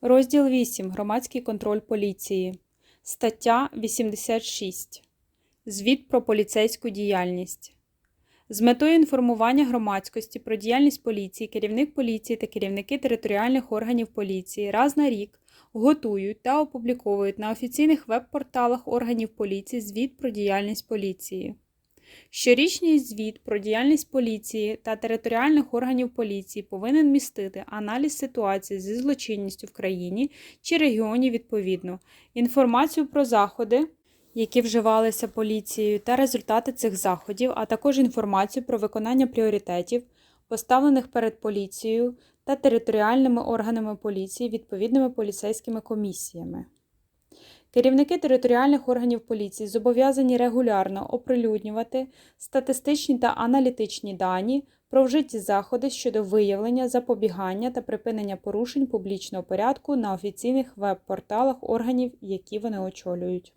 Розділ 8. Громадський контроль поліції. Стаття 86. Звіт про поліцейську діяльність. З метою інформування громадськості про діяльність поліції, керівник поліції та керівники територіальних органів поліції раз на рік готують та опубліковують на офіційних веб-порталах органів поліції звіт про діяльність поліції. Щорічний звіт про діяльність поліції та територіальних органів поліції повинен містити аналіз ситуації зі злочинністю в країні чи регіоні відповідно, інформацію про заходи, які вживалися поліцією, та результати цих заходів, а також інформацію про виконання пріоритетів, поставлених перед поліцією та територіальними органами поліції відповідними поліцейськими комісіями. Керівники територіальних органів поліції зобов'язані регулярно оприлюднювати статистичні та аналітичні дані про вжиті заходи щодо виявлення, запобігання та припинення порушень публічного порядку на офіційних веб-порталах органів, які вони очолюють.